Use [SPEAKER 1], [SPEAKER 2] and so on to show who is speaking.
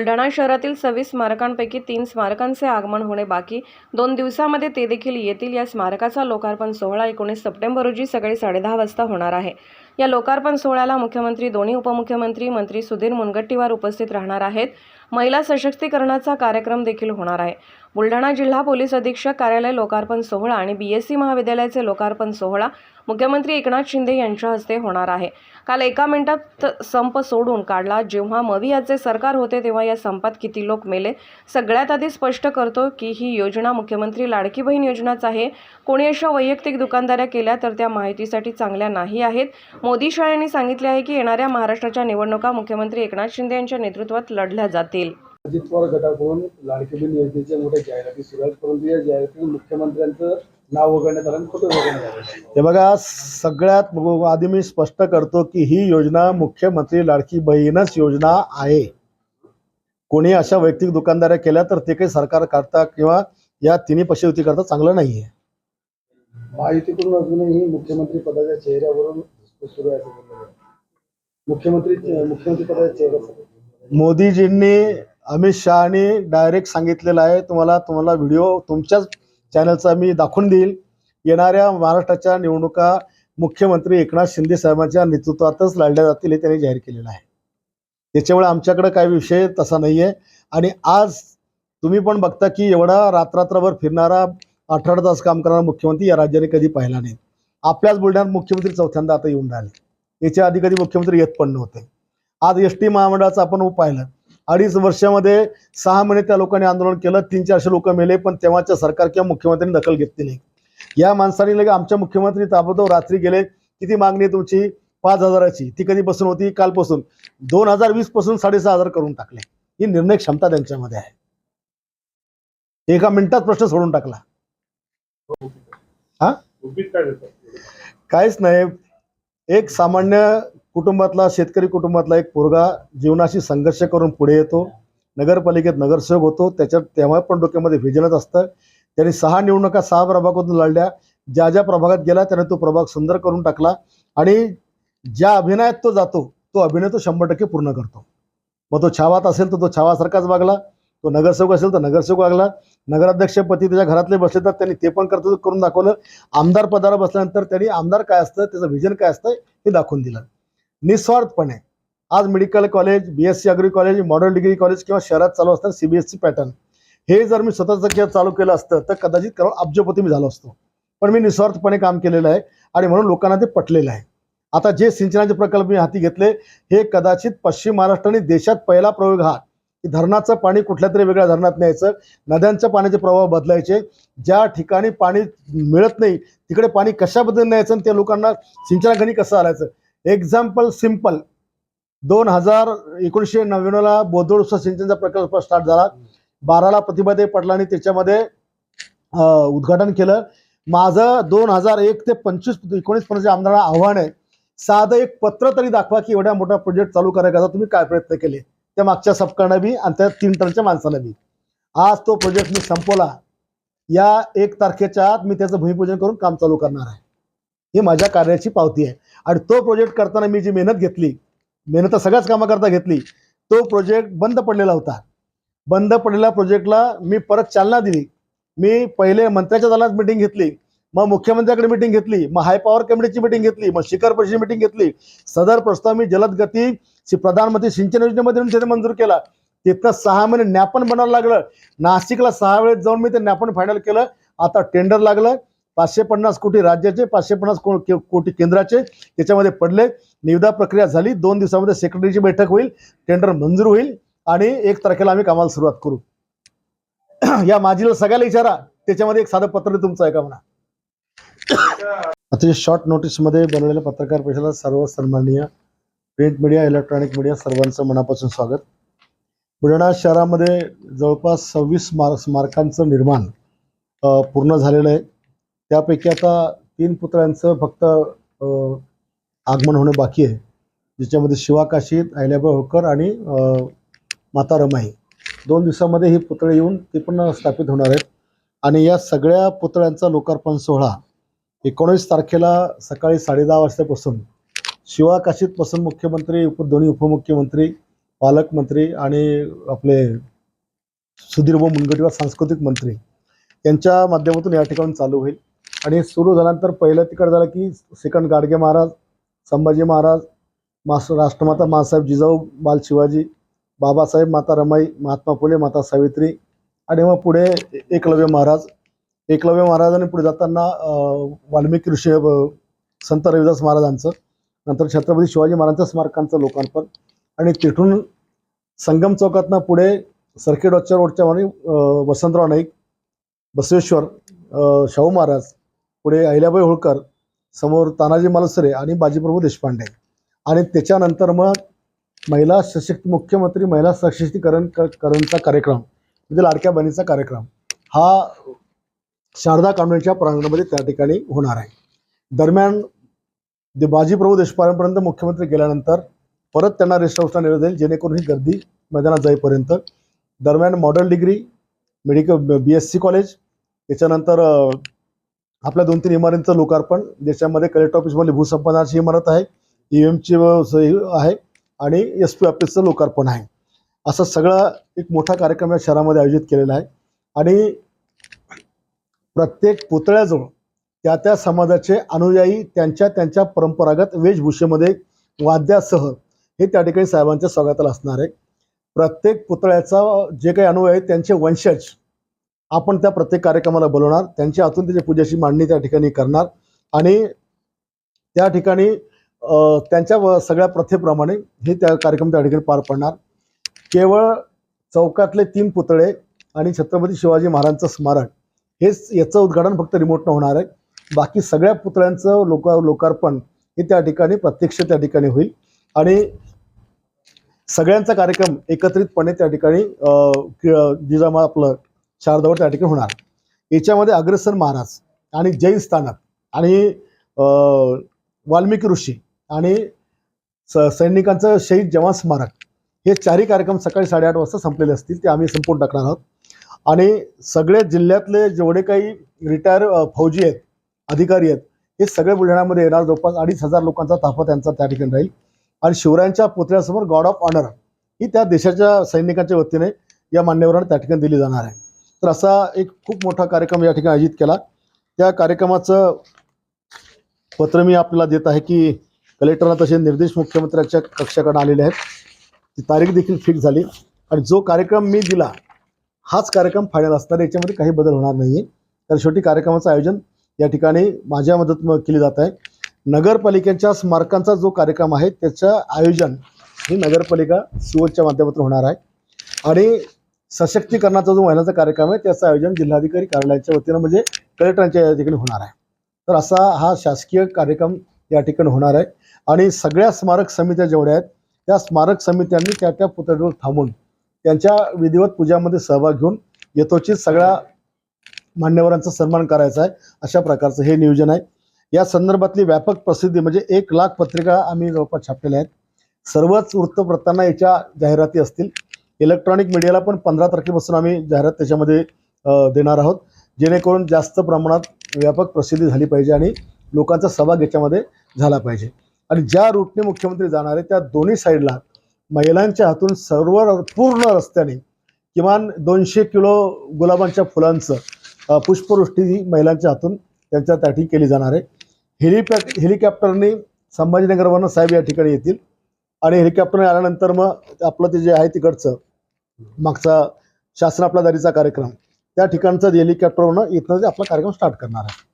[SPEAKER 1] बुलढाणा शहरातील सव्वीस स्मारकांपैकी तीन स्मारकांचे आगमन होणे बाकी. दोन दिवसामध्ये ते देखील येतील. या स्मारकाचा लोकार्पण सोहळा एकोणीस सप्टेंबर रोजी सकाळी साडेदहा वाजता होणार आहे. या लोकार्पण सोहळ्याला मुख्यमंत्री दोन्ही उपमुख्यमंत्री मंत्री सुधीर मुनगट्टीवार उपस्थित राहणार आहेत. महिला सशक्तीकरणाचा कार्यक्रम देखील होणार आहे. बुलढाणा जिल्हा पोलीस अधीक्षक कार्यालय लोकार्पण सोहळा आणि बीएससी महाविद्यालयाचे लोकार्पण सोहळा मुख्यमंत्री एकनाथ शिंदे यांच्या हस्ते होणार आहे. काल एका मिनिटात संप सोडून काढला. जेव्हा मवियाचे सरकार होते तेव्हा या संपात किती लोक मेले? सगळ्यात आधी स्पष्ट करतो की ही योजना मुख्यमंत्री लाडकी बहीण योजनाच आहे. कोणी अशा वैयक्तिक दुकानदाऱ्या केल्या तर त्या माहितीसाठी चांगल्या नाही आहेत. मोदी शाह यांनी सांगितले आहे की येणाऱ्या महाराष्ट्राच्या निवडणुका मुख्यमंत्री एकनाथ शिंदे यांच्या नेतृत्वात लढल्या जातील.
[SPEAKER 2] अजित पवार गटाकडून लाडकी बहीण योजनेच्या मोठ्या जाहिराती सुरू आहेत परंतु या जाहिरातीत मुख्यमंत्र्यांचं नाव वगळण्यात आलं खोटं वगळण्यात आलं.
[SPEAKER 3] हे बघा सगळ्यात आधी मी स्पष्ट करतो की ही योजना मुख्यमंत्री लाडकी बहीणच योजना आहे. कोणी अशा वैयक्तिक दुकानदाऱ्या केल्या तर ते काही सरकार करता किंवा या तिन्ही पक्षयुती करता चांगलं नाही आहे
[SPEAKER 2] महायुतीकडून अजूनही मुख्यमंत्री पदाच्या चेहऱ्यावरून सुरू आहे असं बोललं जातं. मुख्यमंत्री मुख्यमंत्री पदाच्या चेहऱ्यासाठी
[SPEAKER 3] मोदीजींनी अमित शहानी डायरेक्ट सांगितलेलं आहे. तुम्हाला तुम्हाला व्हिडिओ तुमच्याच चॅनलचा मी दाखवून देईल. येणाऱ्या महाराष्ट्राच्या निवडणुका मुख्यमंत्री एकनाथ शिंदे साहेबांच्या नेतृत्वातच लढल्या जातील हे त्यांनी जाहीर केलेलं आहे. त्याच्यामुळे आमच्याकडे काही विषय तसा नाही आहे आणि आज तुम्ही पण बघता की एवढा रात्रात्रभर फिरणारा अठरा तास काम करणारा मुख्यमंत्री या राज्याने कधी पाहिला नाही. आपल्याच बुलढाण्यात मुख्यमंत्री चौथ्यांदा आता येऊन राहिले. याच्या आधी कधी मुख्यमंत्री येत पण नव्हते. आज एस टी महामंडळाचं आपण पाहिलं. अडीच वर्षामध्ये सहा महिने त्या लोकांनी आंदोलन केलं तीन चारशे लोक मेले पण तेव्हाच्या सरकार किंवा मुख्यमंत्र्यांनी दखल घेतली नाही. या माणसाने लगे आमच्या मुख्यमंत्री ताबडतोब रात्री गेले. किती मागणी आहे तुमची? पाच हजाराची. ती कधीपासून होती? कालपासून. दोन हजार वीसपासून साडेसहा हजार करून टाकले. ही निर्णय क्षमता त्यांच्यामध्ये आहे. एका मिनिटात प्रश्न सोडून टाकला. हा? काहीच नाही. एक सामान्य कुटुंबातला शेतकरी कुटुंबातला एक पोरगा जीवनाशी संघर्ष करून पुढे येतो. नगरपालिकेत नगरसेवक होतो. त्याच्यात तेव्हा पण डोक्यामध्ये व्हिजनच असतं. त्यांनी सहा निवडणुका सहा प्रभागातून लढल्या. ज्या ज्या प्रभागात गेला त्याने तो प्रभाग सुंदर करून टाकला. आणि ज्या अभिनयात तो जातो तो अभिनय तो शंभर टक्के पूर्ण करतो. मग तो छावात असेल तर तो छावासारखाच वागला. तो नगरसेवक असेल तर नगरसेवक लागला नगराध्यक्षपती त्याच्या घरातले बसले तर त्यांनी ते पण कर्तव्य करून दाखवलं. आमदार पदावर बसल्यानंतर त्यांनी आमदार काय असतं त्याचं व्हिजन काय असतं हे दाखवून दिलं. निस्वार्थपणे आज medical college B S C agri college modern degree college किंवा शहरात चालू असतात C B S E pattern हे जर मी स्वतःचं चालू केलं असतं तर कदाचित करोड अब्जपती मी झालो असतो. पण मी निस्वार्थपणे काम केलेलं आहे आणि म्हणून लोकांना ते पटलेलं आहे. आता जे सिंचनाचे प्रकल्प मी हाती घेतले हे कदाचित पश्चिम महाराष्ट्र आणि देशात पहिला प्रयोग हा. की धरणाचं पाणी कुठल्या तरी वेगळ्या धरणात न्यायचं नद्यांच्या पाण्याचे प्रवाह बदलायचे ज्या ठिकाणी पाणी मिळत नाही तिकडे पाणी कशाबद्दल न्यायचं आणि त्या लोकांना सिंचनाखाली कसं आणायचं? एक्झाम्पल सिंपल दोन हजार एकोणीसशे नव्याण्णवला बोदोड उपसा सिंचनचा प्रकल्प स्टार्ट झाला. बाराला प्रतिभादेव आणि त्याच्यामध्ये उद्घाटन केलं. माझं दोन हजार एक ते पंचवीस एकोणीस पर्यंत आमदारांना आव्हान आहे. साधं एक पत्र तरी दाखवा की एवढ्या मोठा प्रोजेक्ट चालू करायचा तुम्ही काय प्रयत्न केले? त्या मागच्या सपकाळनं बी आणि त्या तीन टनच्या माणसाला बी. आज तो प्रोजेक्ट मी संपवला. या एक तारखेच्या आत मी त्याचं भूमिपूजन करून काम चालू करणार आहे. ही माझ्या कार्याची पावती आहे. आणि तो प्रोजेक्ट करताना मी जी मेहनत घेतली मेहनत तर सगळ्याच कामाकरता घेतली तो प्रोजेक्ट बंद पडलेला होता. बंद पडलेल्या प्रोजेक्टला मी परत चालना दिली. मी पहिले मंत्र्याच्या दलात मिटिंग घेतली मग मुख्यमंत्र्याकडे मिटिंग घेतली मग हाय पॉवर कमिटीची मिटिंग घेतली मग शिखर परिषदेची मिटिंग घेतली. सदर प्रस्ताव मी जलद गती प्रधानमंत्री सिंचन योजनेमध्ये त्याने मंजूर केला तिथनं सहा महिने ज्ञापन बनावं लागलं. नाशिकला सहा वेळेस जाऊन मी ते ज्ञापन फायनल केलं. आता टेंडर लागलं. पाचशे पन्नास कोटी राज्याचे पाचशे पन्नास कोटी केंद्राचे त्याच्यामध्ये पडले. निविदा प्रक्रिया झाली. दोन दिवसामध्ये सेक्रेटरीची बैठक होईल. टेंडर मंजूर होईल. आणि एक तारखेला आम्ही कामाला सुरुवात करू. या माझीला सगळ्याला विचारा त्याच्यामध्ये एक साधं पत्र तुमचं आहे का म्हणा अतिशय शॉर्ट नोटीसमध्ये बनवलेल्या पत्रकार परिषदेला सर्व सन्माननीय प्रिंट मीडिया इलेक्ट्रॉनिक मीडिया सर्वांचं मनापासून स्वागत. बुलढाणा शहरामध्ये जवळपास सव्वीस स्मार स्मारकांचं निर्माण पूर्ण झालेलं आहे. त्यापैकी आता तीन पुतळ्यांचं फक्त आगमन होणं बाकी आहे. ज्याच्यामध्ये शिवाकाशी अहिल्याबाई होळकर आणि माता रमाई. दोन दिवसामध्ये ही पुतळे येऊन ते पण स्थापित होणार आहेत. आणि या सगळ्या पुतळ्यांचा लोकार्पण सोहळा एकोणीस तारखेला सकाळी साडेदहा शिवाकाशीत पसंत मुख्यमंत्री उप दोन्ही उपमुख्यमंत्री पालकमंत्री आणि आपले सुधीरभाऊ मुनगंटीवार सांस्कृतिक मंत्री यांच्या माध्यमातून या ठिकाणी चालू होईल. आणि हे सुरू झाल्यानंतर पहिलं तिकडं झालं की सेकंड गाडगे महाराज संभाजी महाराज मास राष्ट्रमाता मासाहेब जिजाऊ बाल शिवाजी बाबासाहेब माता रमाई महात्मा फुले माता सावित्री आणि मग पुढे एकलव्य महाराज. एकलव्य महाराजांनी पुढे जाताना वाल्मिकी ऋषी संत रविदास महाराजांचं नंतर छत्रपती शिवाजी महाराजांच्या स्मारकांचं लोकार्पण. आणि तिथून संगम चौकातनं पुढे सर्किट रोडच्या रोडच्या आणि वसंतराव नाईक बसवेश्वर शाहू महाराज पुढे अहिल्याबाई होळकर समोर तानाजी मालुसरे आणि बाजीप्रभू देशपांडे. आणि त्याच्यानंतर मग महिला सशक्त मुख्यमंत्री महिला सशक्तीकरण करणचा कार्यक्रम म्हणजे लाडक्या बहिणीचा कार्यक्रम हा शारदा कॉन्व्हेंटच्या प्रांगणामध्ये त्या ठिकाणी होणार आहे. दरम्यान दे बाजीप्रभू देशपांडेपर्यंत मुख्यमंत्री गेल्यानंतर परत त्यांना रेस्ट हाऊसला नेलं जाईल जेणेकरून ही गर्दी मैदानात जाईपर्यंत. दरम्यान model degree medical B S C college त्याच्यानंतर आपल्या दोन तीन इमारतींचं लोकार्पण ज्याच्यामध्ये कलेक्टर ऑफिसमधली भूसंपादनाची इमारत आहे ई एमची आहे आणि एस पी ऑफिसचं लोकार्पण आहे. असं सगळा एक मोठा कार्यक्रम या शहरामध्ये आयोजित केलेला आहे. आणि प्रत्येक पुतळ्याजवळ त्या त्या समाजाचे अनुयायी त्यांच्या त्यांच्या परंपरागत वेशभूषेमध्ये वाद्यासह हे त्या ठिकाणी साहेबांच्या स्वागताला असणार आहे. प्रत्येक पुतळ्याचा जे काही अनुयायी आहेत त्यांचे वंशज आपण त्या प्रत्येक कार्यक्रमाला बोलवणार. त्यांच्या हातून त्याच्या पूजेची मांडणी त्या ठिकाणी करणार आणि त्या ठिकाणी त्यांच्या व सगळ्या प्रथेप्रमाणे हे त्या कार्यक्रम त्या ठिकाणी पार पडणार. केवळ चौकातले तीन पुतळे आणि छत्रपती शिवाजी महाराजांचं स्मारक हेच याचं उद्घाटन फक्त रिमोटनं होणार आहे. बाकी सगळ्या पुतळ्यांचं लोक लोकार्पण हे त्या ठिकाणी प्रत्यक्ष त्या ठिकाणी होईल. आणि सगळ्यांचा कार्यक्रम एकत्रितपणे त्या ठिकाणी जिजामा आपलं शारदावर त्या ठिकाणी होणार. याच्यामध्ये अग्रसन महाराज आणि जैन स्थानक आणि वाल्मिकी ऋषी आणि स सैनिकांचं शहीद जवान स्मारक हे चारही कार्यक्रम सकाळी साडेआठ वाजता संपलेले असतील ते आम्ही संपवून टाकणार आहोत. आणि सगळ्या जिल्ह्यातले जेवढे काही रिटायर फौजी आहेत अधिकारी आहेत. हे सगळे बुलढाण्यामध्ये येणार. जवळपास अडीच हजार लोकांचा ताफा त्यांचा त्या ठिकाणी राहील. आणि शिवरायांच्या पुतळ्यासमोर गॉड ऑफ ऑनर ही त्या देशाच्या सैनिकांच्या वतीने या मान्यवरांना त्या ठिकाणी दिली जाणार आहे. तर असा एक खूप मोठा कार्यक्रम या ठिकाणी आयोजित केला. त्या कार्यक्रमाचं पत्र मी आपल्याला देत आहे की कलेक्टरला तसे निर्देश मुख्यमंत्र्यांच्या कक्षाकडे आलेले आहेत. ती तारीख देखील फिक्स झाली. आणि जो कार्यक्रम मी दिला हाच कार्यक्रम फायनल असणार. याच्यामध्ये काही बदल होणार नाही आहे तर शेवटी कार्यक्रमाचं आयोजन या ठिकाणी माझ्या मदत केली जात आहे. नगरपालिकेच्या स्मारकांचा जो कार्यक्रम आहे त्याचं आयोजन ही नगरपालिका सिओच्या माध्यमातून होणार आहे. आणि सशक्तीकरणाचा जो महिलांचा कार्यक्रम आहे त्याचं आयोजन जिल्हाधिकारी कार्यालयाच्या वतीनं म्हणजे कलेक्टरांच्या या ठिकाणी होणार आहे. तर असा हा शासकीय कार्यक्रम या ठिकाणी होणार आहे. आणि सगळ्या स्मारक समित्या जेवढ्या आहेत त्या स्मारक समित्यांनी त्या त्या पुतळीवर थांबून त्यांच्या विधिवत पूजामध्ये सहभाग घेऊन यथोचित सगळ्या मान्यवरांचा सन्मान करायचा आहे. अशा प्रकारचं हे नियोजन आहे. या संदर्भातली व्यापक प्रसिद्धी म्हणजे एक लाख पत्रिका आम्ही जवळपास छापलेल्या आहेत. सर्वच वृत्तपत्रांना याच्या जाहिराती असतील. इलेक्ट्रॉनिक मीडियाला पण पंधरा तारखेपासून आम्ही जाहिरात त्याच्यामध्ये देणार आहोत. जेणेकरून जास्त प्रमाणात व्यापक प्रसिद्धी झाली पाहिजे आणि लोकांचा सहभाग याच्यामध्ये झाला पाहिजे. आणि ज्या रूटने मुख्यमंत्री जाणार आहे त्या दोन्ही साईडला महिलांच्या हातून सर्व पूर्ण रस्त्याने किमान दोनशे किलो गुलाबांच्या फुलांचं पुष्पवृष्टी ही महिलांच्या हातून त्यांच्या त्या केली जाणार आहे. हेलिपॅ हेलिकॉप्टरने संभाजीनगरवरनं साहेब या ठिकाणी येतील. आणि हेलिकॉप्टरने आल्यानंतर मग आपलं ते जे आहे तिकडचं मागचा शासन आपला दारीचा कार्यक्रम त्या ठिकाणचा हेलिकॉप्टरवरनं इथनं आपला कार्यक्रम स्टार्ट करणार आहे.